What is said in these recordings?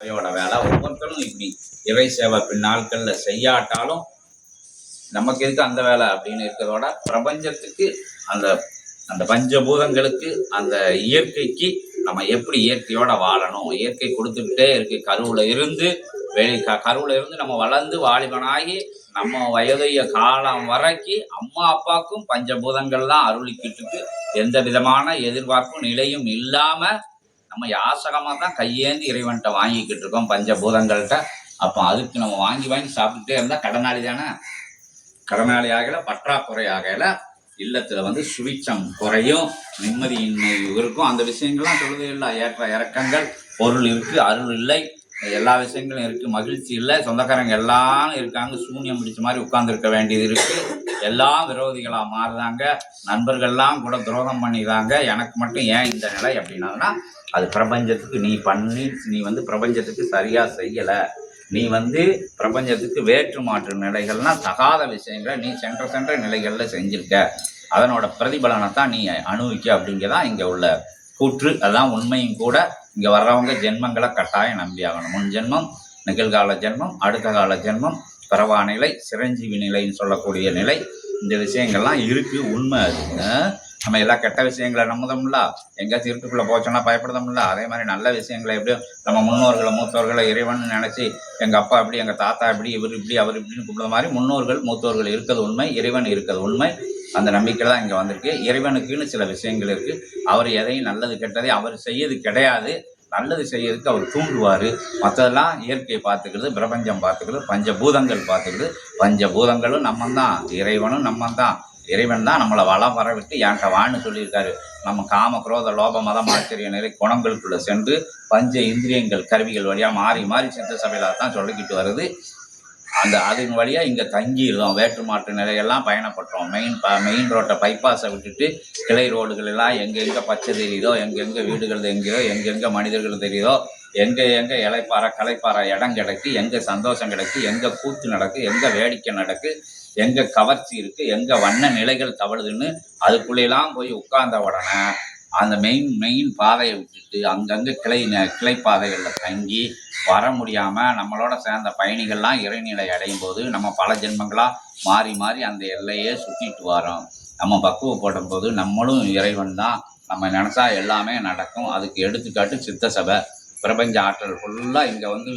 சேவையோட வேலை. ஒவ்வொருத்தரும் இப்படி இறை சேவை பின்னாட்களில் செய்யாட்டாலும் நமக்கு எதுக்கு அந்த வேலை அப்படின்னு இருக்கிறதோட பிரபஞ்சத்துக்கு அந்த அந்த பஞ்சபூதங்களுக்கு அந்த இயற்கைக்கு நம்ம எப்படி இயற்கையோட வாழணும்? இயற்கை கொடுத்துக்கிட்டே இருக்கு. கருவில் இருந்து வெளி க கருவில் இருந்து நம்ம வளர்ந்து வாலிபனாகி நம்ம வயதைய காலம் வரைக்கும் அம்மா அப்பாவுக்கும் பஞ்சபூதங்கள் தான் அருளிக்கிட்டு எந்த விதமான எதிர்பார்ப்பும் நிலையும் இல்லாமல் நம்ம யாசகமாக தான் கையேந்தி இறைவன்கிட்ட வாங்கிக்கிட்டு இருக்கோம் பஞ்சபூதங்கள்கிட்ட. அப்போ அதுக்கு நம்ம வாங்கி வாங்கி சாப்பிட்டுட்டே இருந்தால் கடனாளி தானே? கடனாளி ஆகல பற்றாக்குறை ஆகல. இல்லத்தில் வந்து சுவிச்சம் குறையும் நிம்மதியின்மை இருக்கும். அந்த விஷயங்கள்லாம் சொல்லுதே இல்லை. ஏற்ற இறக்கங்கள் பொருள் இருக்குது அருள் இல்லை. எல்லா விஷயங்களும் இருக்குது மகிழ்ச்சி இல்லை. சொந்தக்காரங்க எல்லாம் இருக்காங்க. சூன்யம் பிடிச்ச மாதிரி உட்கார்ந்துருக்க வேண்டியது இருக்குது எல்லாம் விரோதிகளா மாறுதாங்க நண்பர்கள்லாம் கூட துரோகம் பண்ணிடுறாங்க எனக்கு மட்டும் ஏன் இந்த நிலை அப்படின்னாங்கன்னா அது பிரபஞ்சத்துக்கு நீ பண்ணி நீ வந்து பிரபஞ்சத்துக்கு சரியா செய்யல. நீ வந்து பிரபஞ்சத்துக்கு வேற்று மாற்று நிலைகள்னா தகாத விஷயங்களை நீ சென்ற சென்ற நிலைகளில் செஞ்சிருக்க. அதனோட பிரதிபலனை தான் நீ அனுபவிக்க அப்படிங்கிறதான் இங்கே உள்ள கூற்று. அதான் உண்மையும் கூட. இங்கே வர்றவங்க ஜென்மங்களை கட்டாயம் நம்பி ஆகணும் முன் ஜென்மம் நிகழ்கால ஜென்மம் அடுத்த கால ஜென்மம் பரவா நிலை சிரஞ்சீவி நிலைன்னு சொல்லக்கூடிய நிலை. இந்த விஷயங்கள்லாம் இருக்கு உண்மை அது. நம்ம எல்லா கெட்ட விஷயங்களை நம்புதோம்ல எங்கேயாச்சும் இருட்டுக்குள்ள போச்சோன்னா பயப்படுதோம்ல அதே மாதிரி நல்ல விஷயங்களை எப்படியும் நம்ம முன்னோர்களை மூத்தோர்களை இறைவன் நினைச்சு எங்க அப்பா இப்படி எங்க தாத்தா இப்படி இவர் இப்படி அவர் இப்படின்னு கூப்பிடுற மாதிரி முன்னோர்கள் மூத்தோர்கள் இருக்கிறது உண்மை இறைவன் இருக்கிறது உண்மை. அந்த நம்பிக்கை தான் இங்கே வந்திருக்கு. இறைவனுக்குன்னு சில விஷயங்கள் இருக்கு. அவர் எதையும் நல்லது கெட்டதை அவர் செய்யது கிடையாது. நல்லது செய்யறதுக்கு அவர் தூண்டுவார். மற்றதெல்லாம் இயற்கையை பார்த்துக்கிறது பிரபஞ்சம் பார்த்துக்கிறது பஞ்சபூதங்கள் பார்த்துக்கிறது. பஞ்சபூதங்களும் நம்ம தான் இறைவனும் நம்ம தான் இறைவன் தான் நம்மளை வளம் வர விட்டு என்கிட்ட வான்னு சொல்லியிருக்காரு. நம்ம காம குரோத லோப மதம் ஆச்சரிய நிலை குணங்களுக்குள்ள சென்று பஞ்ச இந்திரியங்கள் கருவிகள் வழியாக மாறி மாறி சென்ற சபையில் தான் சொல்லிக்கிட்டு வருது. அந்த அதன் வழியா இங்க தங்கியிருந்தோம். வேற்று மாற்று நிலையெல்லாம் பயணப்பட்டோம். மெயின் ப மெயின் ரோட்டை பைபாஸை விட்டுட்டு கிளை ரோடுகள் எல்லாம் எங்கெங்க பச்சை தெரியுதோ எங்கெங்க வீடுகள் தெரியுதோ எங்கெங்க மனிதர்கள் தெரியுதோ எங்க எங்க இலைப்பாறை களைப்பாறை இடம் கிடைக்கு எங்க சந்தோஷம் கிடைக்கு எங்க கூத்து நடக்கு எங்க வேடிக்கை நடக்கு எங்க கவர்ச்சி இருக்கு எங்க வண்ண நிலைகள் தவழுதுன்னு அதுக்குள்ளெல்லாம் போய் உட்கார்ந்த உடனே அந்த மெயின் மெயின் பாதையை விட்டுட்டு அங்கங்க கிளை கிளை பாதைகளில் தங்கி வர முடியாம நம்மளோட சேர்ந்த பயணிகள்லாம் இறைநிலை அடையும் போது நம்ம பல ஜென்மங்களா மாறி மாறி அந்த எல்லையே சுற்றிட்டு வரோம். நம்ம பக்குவப்படும் போது நம்மளும் இறைவன் தான். நம்ம நினைச்சா எல்லாமே நடக்கும். அதுக்கு எடுத்துக்காட்டு சித்த சபை பிரபஞ்ச ஆற்றல் ஃபுல்லாக இங்கே வந்து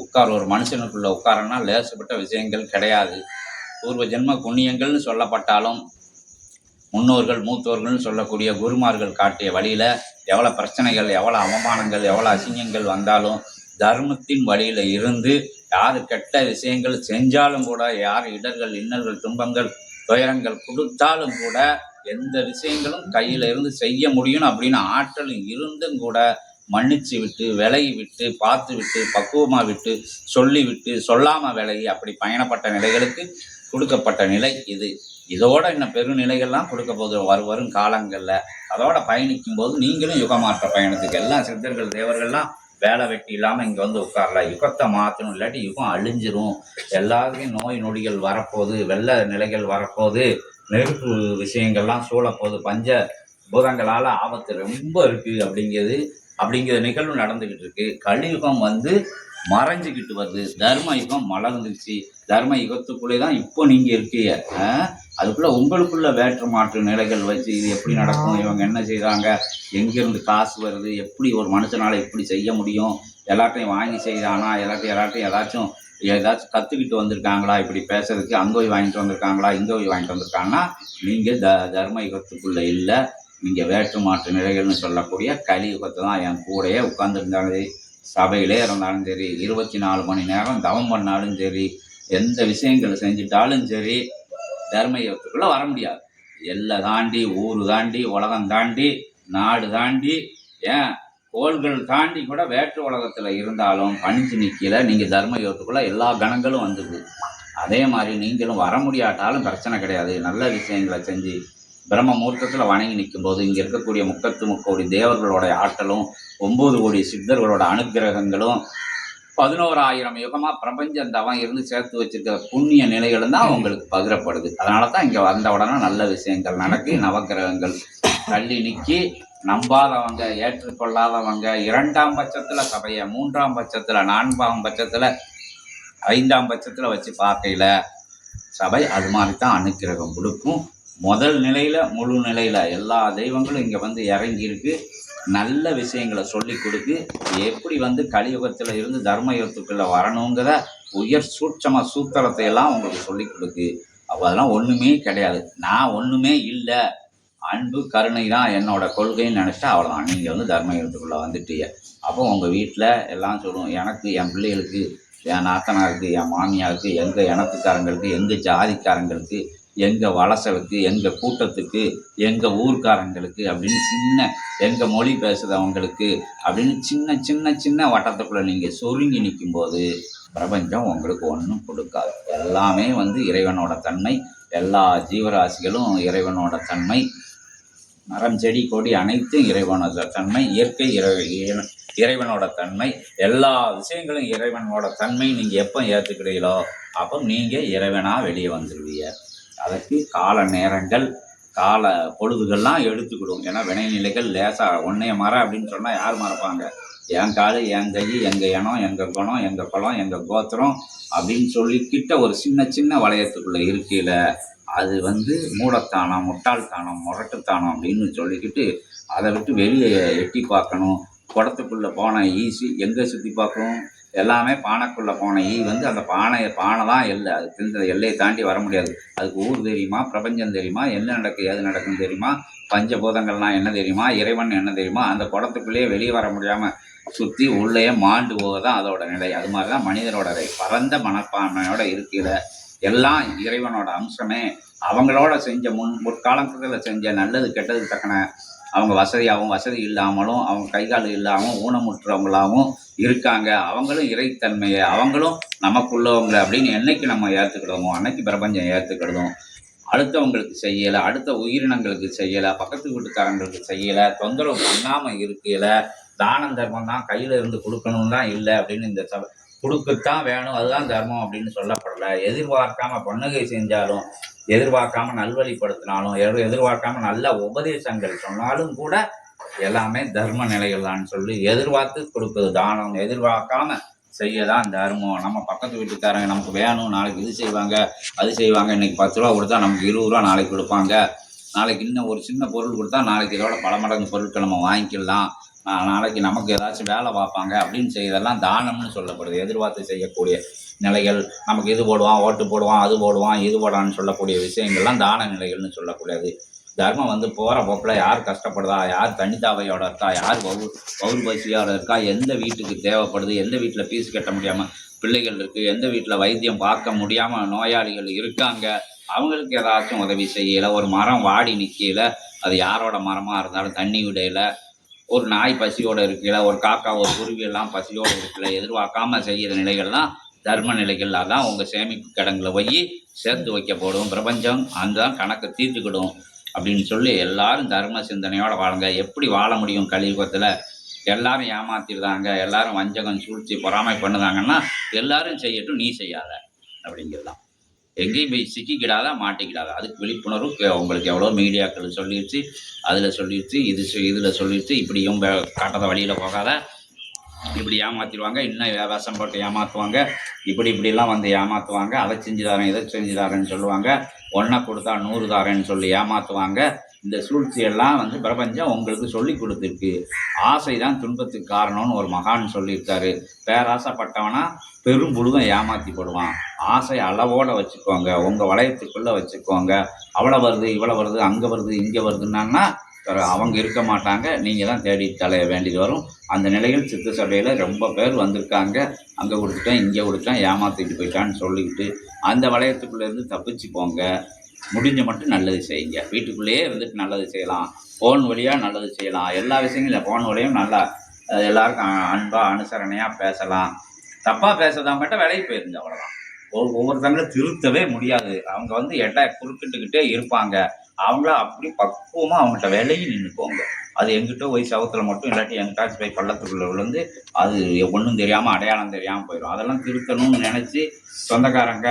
உட்கார் ஒரு மனுஷனுக்குள்ள உட்காரன்னா லேசப்பட்ட விஷயங்கள் கிடையாது. பூர்வ ஜென்ம புண்ணியங்கள்னு சொல்லப்பட்டாலும் முன்னோர்கள் மூத்தோர்கள்னு சொல்லக்கூடிய குருமார்கள் காட்டிய வழியில் எவ்வளோ பிரச்சனைகள் எவ்வளோ அவமானங்கள் எவ்வளோ அசிங்கங்கள் வந்தாலும் தர்மத்தின் வழியில இருந்து யார் கெட்ட விஷயங்கள் செஞ்சாலும் கூட யார் இடர்கள் இன்னல்கள் துன்பங்கள் துயரங்கள் கொடுத்தாலும் கூட எந்த விஷயங்களும் கையில இருந்து செய்ய முடியும் அப்படின்னு ஆற்றல் இருந்தும் கூட மன்னிச்சு விட்டு விலகி விட்டு பார்த்து விட்டு பக்குவமாக விட்டு சொல்லி விட்டு சொல்லாம விலகி அப்படி பயணப்பட்ட நிலைகளுக்கு கொடுக்கப்பட்ட நிலை இது. இதோட இன்னும் பெருநிலைகள்லாம் கொடுக்க போது வரும் வரும் காலங்களில். அதோட பயணிக்கும் போது நீங்களும் யுகமாற்ற பயணத்துக்கு எல்லாம் சித்தர்கள் தேவர்கள்லாம் வேலை வெட்டி இல்லாமல் இங்கே வந்து உட்காரல யுகத்தை மாற்றணும் இல்லாட்டி யுகம் அழிஞ்சிரும். எல்லாருக்கும் நோய் நொடிகள் வரப்போகுது வெள்ள நிலைகள் வரப்போகுது நெருப்பு விஷயங்கள்லாம் சூழப்போகுது பஞ்ச பூதங்களால் ஆபத்து ரொம்ப இருக்குது அப்படிங்கிறது அப்படிங்கிற நிகழ்வு நடந்துக்கிட்டு இருக்கு. கலியுகம் வந்து மறைஞ்சுக்கிட்டு வருது. தர்ம யுகம் மலர்ந்துச்சு தர்ம யுகத்துக்குள்ளே தான் இப்போ நீங்கள் இருக்கீங்க. அதுக்குள்ள உங்களுக்குள்ள வேற்று மாற்று நிலைகள் வச்சு இது எப்படி நடக்கும் இவங்க என்ன செய்றாங்க எங்கிருந்து காசு வருது எப்படி ஒரு மனுஷனால இப்படி செய்ய முடியும் எல்லாத்தையும் வாங்கி செய்தானா எல்லாத்தையும் எல்லாத்தையும் ஏதாச்சும் ஏதாச்சும் கத்துக்கிட்டு வந்திருக்காங்களா இப்படி பேசுறதுக்கு அங்க போய் வாங்கிட்டு வந்திருக்காங்களா இங்க போய் வாங்கிட்டு வந்திருக்காங்கன்னா நீங்க த தர்ம யுகத்துக்குள்ள இல்லை நீங்க வேற்று மாற்று நிலைகள்னு சொல்லக்கூடிய கலியுகத்தை தான் என் கூடயே உட்கார்ந்துருந்தாங்க சபையிலே இருந்தாலும் சரி இருபத்தி நாலு மணி நேரம் தவம் பண்ணாலும் சரி எந்த விஷயங்கள் செஞ்சிட்டாலும் சரி தர்மயுகத்துக்குள்ள வர முடியாது. எல்லை தாண்டி ஊர் தாண்டி உலகம் தாண்டி நாடு தாண்டி ஏன்? கோள்கள் தாண்டி கூட வேற்று உலகத்தில் இருந்தாலும் பணிஞ்சு நிற்கல நீங்கள் தர்மயுகத்துக்குள்ள எல்லா கணங்களும் வந்துடுது அதே மாதிரி நீங்களும் வர முடியாட்டாலும் பிரச்சனை கிடையாது. நல்ல விஷயங்களை செஞ்சு பிரம்ம முகூர்த்தத்துல வணங்கி நிற்கும் போது இருக்கக்கூடிய முக்கத்து முக்கோடி தேவர்களோட ஆற்றலும் ஒம்பது கோடி சித்தர்களோட அனுக்கிரகங்களும் பதினோராயிரம் யுகமா பிரபஞ்சம் தவம் இருந்து சேர்த்து வச்சிருக்கிற புண்ணிய நிலைகளும் தான் அவங்களுக்கு பகிரப்படுது. அதனால தான் இங்க வந்த உடனே நல்ல விஷயங்கள் நடக்கி. நவக்கிரகங்கள் தள்ளி நிக்கி நம்பாதவங்க ஏற்றுக்கொள்ளாதவங்க இரண்டாம் பட்சத்துல சபையை மூன்றாம் பட்சத்துல நான்காம் பட்சத்துல ஐந்தாம் பட்சத்துல வச்சு பார்க்கையில சபை அது மாதிரி தான் அனுக்கிரகம் கொடுக்கும். முதல் நிலையில முழு நிலையில எல்லா தெய்வங்களும் இங்க வந்து இறங்கியிருக்கு. நல்ல விஷயங்களை சொல்லி கொடுத்து எப்படி வந்து கலியுகத்தில் இருந்து தர்ம யுகத்துக்குள்ளே வரணுங்கிற உயர் சூட்சம சூத்திரத்தை எல்லாம் உங்களுக்கு சொல்லி கொடுக்கு அப்போ அதெல்லாம் ஒன்றுமே கிடையாது. நான் ஒன்றுமே இல்லை. அன்பு கருணை தான் என்னோட கொள்கைன்னு நினச்சிட்டா அவ்வளோதான் நீங்கள் வந்து தர்ம யுகத்துக்குள்ளே வந்துட்டீங்க. அப்போ உங்கள் வீட்டில் எல்லாம் சொல்லுவோம் எனக்கு என் பிள்ளைகளுக்கு என் நாத்தனாருக்கு என் மாமியாருக்கு எங்கள் இனத்துக்காரங்களுக்கு எங்கள் ஜாதிக்காரங்களுக்கு எங்கள் வலசலுக்கு எங்கள் கூட்டத்துக்கு எங்கள் ஊர்க்காரங்களுக்கு அப்படின்னு சின்ன எங்கள் மொழி பேசுகிறவங்களுக்கு அப்படின்னு சின்ன சின்ன சின்ன வட்டத்துக்குள்ளே நீங்கள் சொருங்கி நிற்கும்போது பிரபஞ்சம் உங்களுக்கு ஒன்றும் கொடுக்காது. எல்லாமே வந்து இறைவனோட தன்மை. எல்லா ஜீவராசிகளும் இறைவனோட தன்மை. மரம் செடி கொடி அனைத்தும் இறைவனோட தன்மை. இயற்கை இறை- இறைவனோட தன்மை. எல்லா விஷயங்களும் இறைவனோட தன்மை. நீங்கள் எப்போ ஏற்றுக்கிறீங்களோ அப்போ நீங்கள் இறைவனாக வெளியே வந்துடுவீங்க அதற்கு கால நேரங்கள் கால பொழுதுகள்லாம் எடுத்துக்கிடும். ஏன்னா வினைநிலைகள் லேசாக ஒன்றைய மர அப்படின்னு சொன்னால் யார் மறப்பாங்க? என் காலு என் கை எங்கள் இனம் எங்கள் குணம் எங்கள் குளம் எங்கள் கோத்திரம் அப்படின்னு சொல்லிக்கிட்ட ஒரு சின்ன சின்ன வளையத்துக்குள்ளே இருக்கையில் அது வந்து மூடத்தானம் முட்டாள்தானம் முரட்டுத்தானம் அப்படின்னு சொல்லிக்கிட்டு அதை விட்டு வெளியே எட்டி பார்க்கணும். குடத்துக்குள்ளே போன ஈஸி. எங்கே சுற்றி பார்க்கணும்? எல்லாமே பானைக்குள்ளே போன ஈ வந்து அந்த பானை பானை தான் எல்லை அது தெரிஞ்ச எல்லையை தாண்டி வர முடியாது. அதுக்கு ஊர் தெரியுமா? பிரபஞ்சம் தெரியுமா? என்ன நடக்கு எது நடக்குன்னு தெரியுமா? பஞ்சபூதங்கள்லாம் என்ன தெரியுமா? இறைவன் என்ன தெரியுமா? அந்த குடத்துக்குள்ளேயே வெளியே வர முடியாமல் சுற்றி உள்ளேயே மாண்டு போக தான் அதோட நிலை. அது மாதிரி தான் மனிதனோட நிலை. பரந்த மனப்பான்மையோட இருக்கையில் எல்லாம் இறைவனோட அம்சமே. அவங்களோட செஞ்ச முன் முற்காலத்தில் செஞ்ச நல்லது கெட்டது தக்கன அவங்க வசதியாகவும் வசதி இல்லாமலும் அவங்க கை கால் இல்லாமல் ஊனமுற்றவங்களாகவும் இருக்காங்க. அவங்களும் இறைத்தன்மையை அவங்களும் நமக்குள்ளவங்க அப்படின்னு என்னைக்கு நம்ம ஏற்றுக்கிடுவோமோ அன்னைக்கு பிரபஞ்சம் ஏற்றுக்கிடுவோம் அடுத்தவங்களுக்கு செய்யலை அடுத்த உயிரினங்களுக்கு செய்யலை பக்கத்து வீட்டுக்காரங்களுக்கு செய்யலை தொந்தரவு பண்ணாமல் இருக்கலை தானம் தர்மம் தான் கையில் இருந்து கொடுக்கணும் தான் இல்லை அப்படின்னு இந்த கொடுக்கத்தான் வேணும். அதுதான் தர்மம் அப்படின்னு சொல்லப்படலை. எதிர்பார்க்காம பொண்ணுகை செஞ்சாலும் எதிர்பார்க்காம நல்வழிப்படுத்தினாலும் எதிர்பார்க்காம நல்ல உபதேசங்கள் சொன்னாலும் கூட எல்லாமே தர்ம நிலைகள் தான் சொல்லி எதிர்பார்த்து கொடுக்குறது தானம். எதிர்பார்க்காம செய்யதான் தர்மம். நம்ம பக்கத்து வீட்டுக்காரங்க நமக்கு வேணும் நாளைக்கு இது செய்வாங்க அது செய்வாங்க இன்னைக்கு பத்து ரூபா கொடுத்தா நமக்கு இருபது ரூபா நாளைக்கு கொடுப்பாங்க. நாளைக்கு இன்னும் ஒரு சின்ன பொருள் கொடுத்தா நாளைக்கு இதோட பல மடங்கு பொருட்கள் நம்ம வாங்கிக்கலாம். நாளைக்கு நமக்கு ஏதாச்சும் வேலை பார்ப்பாங்க அப்படின்னு செய்யறதெல்லாம் தானம்னு சொல்லப்படுது. எதிர்பார்த்து செய்யக்கூடிய நிலைகள் நமக்கு இது போடுவான் ஓட்டு போடுவான் அது போடுவான் இது போடான்னு சொல்லக்கூடிய விஷயங்கள்லாம் தான நிலைகள்னு சொல்லக்கூடியது. தர்மம் வந்து போகிற போக்கில் யார் கஷ்டப்படுதா யார் தனித்தாவையோட இருக்கா யார் வவு வவுறு பசியோட இருக்கா எந்த வீட்டுக்கு தேவைப்படுது எந்த வீட்டில் ஃபீஸ் கட்ட முடியாமல் பிள்ளைகள் இருக்குது எந்த வீட்டில் வைத்தியம் பார்க்க முடியாமல் நோயாளிகள் இருக்காங்க அவங்களுக்கு ஏதாச்சும் உதவி செய்யலை ஒரு மரம் வாடி நிற்கல அது யாரோட மரமாக இருந்தாலும் தண்ணி விடையில ஒரு நாய் பசியோடு இருக்கல ஒரு காக்கா ஒரு குருவி எல்லாம் பசியோடு இருக்கல எதிர்பார்க்காம செய்கிற நிலைகள்லாம் தர்ம நிலைகள். அதான் உங்கள் சேமிப்பு கிடங்குல போய் சேர்த்து வைக்கப்படும். பிரபஞ்சம் அந்த கணக்கை தீர்த்துக்கிடும் அப்படின்னு சொல்லி எல்லாரும் தர்ம சிந்தனையோட வாழுங்க. எப்படி வாழ முடியும் கலியுகத்தில்? எல்லாரும் ஏமாத்திடுதாங்க எல்லாரும் வஞ்சகம் சூழ்ச்சி பொறாமை பண்ணுதாங்கன்னா எல்லாரும் செய்யட்டும் நீ செய்யாத அப்படிங்கிறதான் எங்கேயும் போய் சிக்கிக்கிடாத மாட்டிக்கிடாத? அதுக்கு விழிப்புணர்வு உங்களுக்கு எவ்வளோ மீடியாக்கள் சொல்லிடுச்சு அதில் சொல்லிடுச்சு இது இதில் சொல்லிடுச்சு இப்படியும் காட்டாத வழியில் போகாத. இப்படி ஏமாற்றிடுவாங்க இன்னும் வேஷம் போட்டு ஏமாற்றுவாங்க இப்படி இப்படிலாம் வந்து ஏமாற்றுவாங்க அதை செஞ்சு தரேன் இதை செஞ்சு தரேன்னு சொல்லுவாங்க ஒன்றை கொடுத்தா நூறு தரேன்னு சொல்லி ஏமாற்றுவாங்க இந்த சூழ்ச்சியெல்லாம் வந்து பிரபஞ்சம் உங்களுக்கு சொல்லி கொடுத்துருக்கு. ஆசை தான் துன்பத்துக்கு காரணம்னு ஒரு மகான் சொல்லியிருக்காரு. பேராசைப்பட்டவனா பெரும் புழுதம் ஏமாத்தி போடுவான். ஆசை அளவோட வச்சுக்கோங்க. உங்கள் வளையத்துக்குள்ளே வச்சுக்கோங்க. அவ்வளோ வருது இவ்வளோ வருது அங்கே வருது இங்கே வருதுன்னா அவங்க இருக்க மாட்டாங்க. நீங்கள் தான் தேடி தலைய வேண்டியது வரும். அந்த நிலையில் சித்த சபையில் ரொம்ப பேர் வந்திருக்காங்க. அங்கே கொடுத்துட்டேன் இங்கே கொடுத்தேன் ஏமாத்திட்டு போயிட்டான்னு சொல்லிக்கிட்டு அந்த வளையத்துக்குள்ளேருந்து தப்பிச்சு போங்க. முடிஞ்ச மட்டும் நல்லது செய்யுங்க. வீட்டுக்குள்ளேயே இருந்துட்டு நல்லது செய்யலாம். ஃபோன் வழியாக நல்லது செய்யலாம். எல்லா விஷயங்களும் ஃபோன் வழியும் நல்லா எல்லாருக்கும் அன்பாக அனுசரணையாக பேசலாம். தப்பாக பேசுறதா மட்டும் விலைக்கு போயிருந்தேன் அவ்வளோதான் ஒவ்வொரு ஒவ்வொருத்தங்களும் திருத்தவே முடியாது. அவங்க வந்து எடை குறுக்கிட்டுக்கிட்டே இருப்பாங்க. அவங்கள அப்படி பக்குவமாக அவங்கள்ட்ட வேலையும் நின்றுக்கோங்க அது எங்கிட்ட போய் சவுத்தில் மட்டும் இல்லாட்டி எங்கிட்டாச்சும் போய் பள்ளத்துக்குள்ளே விழுந்து அது ஒன்றும் தெரியாமல் அடையாளம் தெரியாமல் போயிடும் அதெல்லாம் திருத்தணும்னு நினச்சி சொந்தக்காரங்க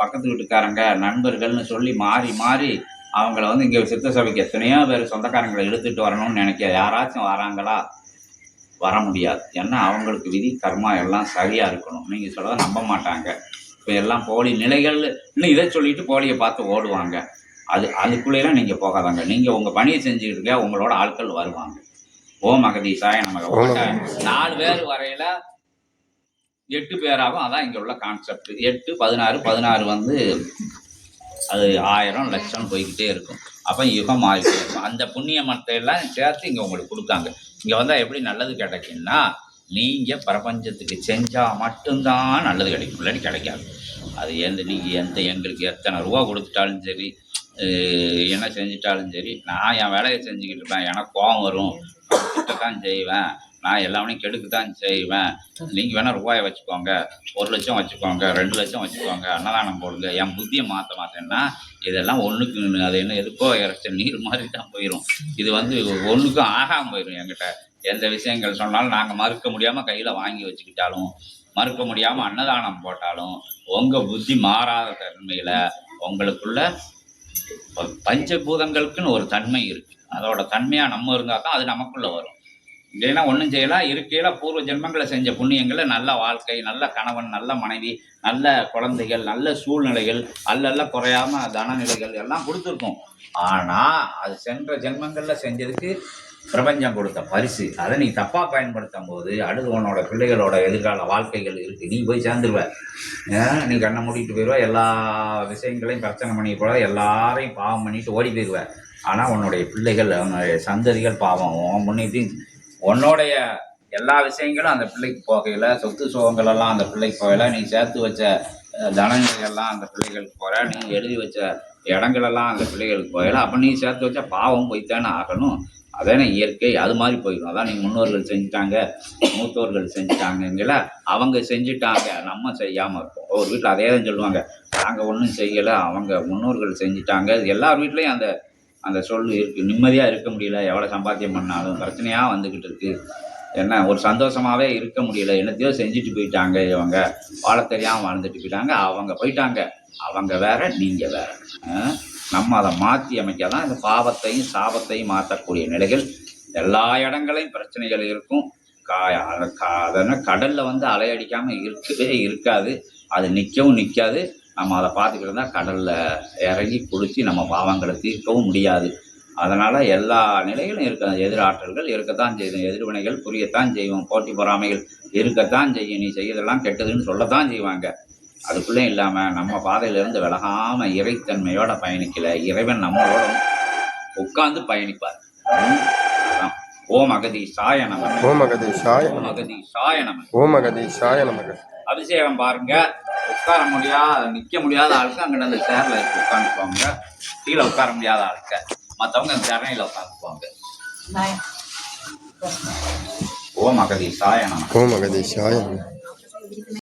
பக்கத்து வீட்டுக்காரங்க நண்பர்கள்னு சொல்லி மாறி மாறி அவங்கள வந்து இங்கே சித்த சபைக்கு எத்தனையோ பேர் சொந்தக்காரங்களை இழுத்துட்டு வரணும்னு நினைக்க யாராச்சும் வராங்களா? வர முடியாது. ஏன்னா அவங்களுக்கு விதி கர்மா எல்லாம் சரியாக இருக்கணும். நீங்கள் சொல்றத நம்ப மாட்டாங்க. இப்போ எல்லாம் போலி நிலைகள் இன்னும் இதை சொல்லிட்டு போலியை பார்த்து ஓடுவாங்க. அது அதுக்குள்ளேலாம் நீங்க போகாதாங்க. நீங்க உங்க பணியை செஞ்சுக்கிட்டு இருக்க உங்களோட ஆட்கள் வருவாங்க. ஓம் அகதீசாய நமக. உங்கள்கிட்ட நாலு பேர் வரையில எட்டு பேராகும். அதான் இங்க உள்ள கான்செப்ட் எட்டு பதினாறு பதினாறு வந்து அது ஆயிரம் லட்சம் போய்கிட்டே இருக்கும். அப்போ யுகம் இருக்கும். அந்த புண்ணிய மரத்தை எல்லாம் சேர்த்து இங்கே உங்களுக்கு கொடுக்காங்க. இங்கே வந்தால் எப்படி நல்லது கிடைக்கும்னா நீங்கள் பிரபஞ்சத்துக்கு செஞ்சால் மட்டும்தான் நல்லது கிடைக்கும் இல்லைன்னு கிடைக்காது. அது எந்த நீங்கள் எந்த எங்களுக்கு எத்தனை ரூபா கொடுத்துட்டாலும் சரி என்ன செஞ்சிட்டாலும் சரி நான் என் வேலையை செஞ்சுக்கிட்டு இருப்பேன் எனக்கு கோபம் வரும். தான் செய்வேன். நான் எல்லாமே கெடுக்கு தான் செய்வேன். நீங்கள் வேணால் ரூபாயை வச்சுக்கோங்க ஒரு லட்சம் வச்சுக்கோங்க ரெண்டு லட்சம் வச்சுக்கோங்க அன்னதானம் போடுங்க. என் புத்தியை மாற்ற மாட்டேன்னா இதெல்லாம் ஒன்றுக்கு அது என்ன எதுக்கோ இறைச்ச நீர் மாதிரி தான் போயிடும் இது வந்து ஒன்றுக்கும் ஆகாமல் போயிடும் என்கிட்ட. எந்த விஷயங்கள் சொன்னாலும் நாங்கள் மறுக்க முடியாமல் கையில் வாங்கி வச்சுக்கிட்டாலும் மறுக்க முடியாமல் அன்னதானம் போட்டாலும் உங்கள் புத்தி மாறாத தன்மையில் உங்களுக்குள்ள பஞ்சபூதங்களுக்குன்னு ஒரு தன்மை இருக்கு. அதோட தன்மையாக நம்ம இருந்தால் தான் அது நமக்குள்ளே வரும். இல்லைன்னா ஒன்றும் செய்யலாம் இருக்கையில பூர்வ ஜென்மங்களை செஞ்ச புண்ணியங்களை நல்ல வாழ்க்கை நல்ல கணவன் நல்ல மனைவி நல்ல குழந்தைகள் நல்ல சூழ்நிலைகள் அல்லல்ல குறையாம தனநிலைகள் எல்லாம் கொடுத்துருக்கும். ஆனால் அது சென்ற ஜென்மங்களில் செஞ்சதுக்கு பிரபஞ்சம் கொடுத்த பரிசு. அதை நீ தப்பாக பயன்படுத்தும் போது அடுத்து உன்னோட பிள்ளைகளோட எதிர்கால வாழ்க்கைகள் இருக்குது நீ போய் சேர்ந்துருவ. நீ கண்ணை மூடிட்டு போயிடுவ எல்லா விஷயங்களையும் பிரச்சனை பண்ணி போட எல்லாரையும் பாவம் பண்ணிட்டு ஓடி போயிடுவ ஆனால் உன்னுடைய பிள்ளைகள் உன்னுடைய சந்ததிகள் பாவம். உன் முன்னிட்டையும் உன்னோடைய எல்லா விஷயங்களும் அந்த பிள்ளைக்கு போகையில் சொத்து சுகங்கள் எல்லாம் அந்த பிள்ளைக்கு போகல நீ சேர்த்து வச்ச அஹ், அந்த பிள்ளைகளுக்கு போகிற நீ எழுதி வச்ச இடங்களெல்லாம் அந்த பிள்ளைகளுக்கு போகையில அப்போ நீ சேர்த்து வச்ச பாவம் போய்த்தானே ஆகணும். அதான இயற்கை? அது மாதிரி போயிடும். அதான் நீங்கள் முன்னோர்கள் செஞ்சுட்டாங்க மூத்தோர்கள் செஞ்சுட்டாங்கங்கள அவங்க செஞ்சுட்டாங்க நம்ம செய்யாமல் இருப்போம். ஒரு வீட்டில் அதே தான் சொல்லுவாங்க. நாங்கள் ஒன்றும் செய்யலை அவங்க முன்னோர்கள் செஞ்சுட்டாங்க. எல்லார் வீட்லேயும் அந்த அந்த சொல் இருக்கு. நிம்மதியாக இருக்க முடியல எவ்வளோ சம்பாத்தியம் பண்ணாலும் பிரச்சனையாக வந்துக்கிட்டு இருக்குது என்ன ஒரு சந்தோஷமாகவே இருக்க முடியல. என்னத்தையோ செஞ்சுட்டு போயிட்டாங்க இவங்க. வாழ தெரியாமல் வாழ்ந்துட்டு போயிட்டாங்க. அவங்க போயிட்டாங்க. அவங்க வேற நீங்கள் வேற. நம்ம அதை மாற்றி அமைக்காதான் இந்த பாவத்தையும் சாபத்தையும் மாற்றக்கூடிய நிலைகள் எல்லா இடங்களையும் பிரச்சனைகள் இருக்கும். கா- கடலில் கா- வந்து அலையடிக்காமல் இருக்கவே இருக்காது. அது நிற்கவும் நிற்காது நம்ம அதை பார்த்துக்கிட்டு தான் கடலில் இறங்கி குளிச்சு நம்ம பாவங்களை தீர்க்கவும் முடியாது. அதனால் எல்லா நிலைகளும் இருக்க எதிராற்றல்கள் இருக்கத்தான் செய்யும். எதிர்வினைகள் புரியத்தான் செய்வோம் போட்டி பொறாமைகள் இருக்கத்தான் செய்யும். நீ செய்யறதெல்லாம் கெட்டதுன்னு சொல்லத்தான் செய்வாங்க. அதுக்குள்ளே இல்லாம நம்ம பாதையிலிருந்து விலகாம இறைத்தன்மையோட பயணிக்கல. இறைவன் நம்மளோட உட்கார்ந்து பயணிப்பார். ஓம் அகதி சாய நம ஓம் அகதீஷாய ஓம் அகதி சாய நம ஓம் அகதீஷாய நமக. அபிஷேகம் பாருங்க. உட்கார முடியாத நிக்க முடியாத ஆளுக்கு அங்கிட்ட அந்த சேர்ல இருக்கு உட்காந்துக்குவாங்க கீழே உட்கார முடியாத ஆளுக்க மற்றவங்க அந்த திறனையில உட்காந்துக்குவாங்க ஓம் அகதி சாய நம ஓம் அகதீஷாய நமக.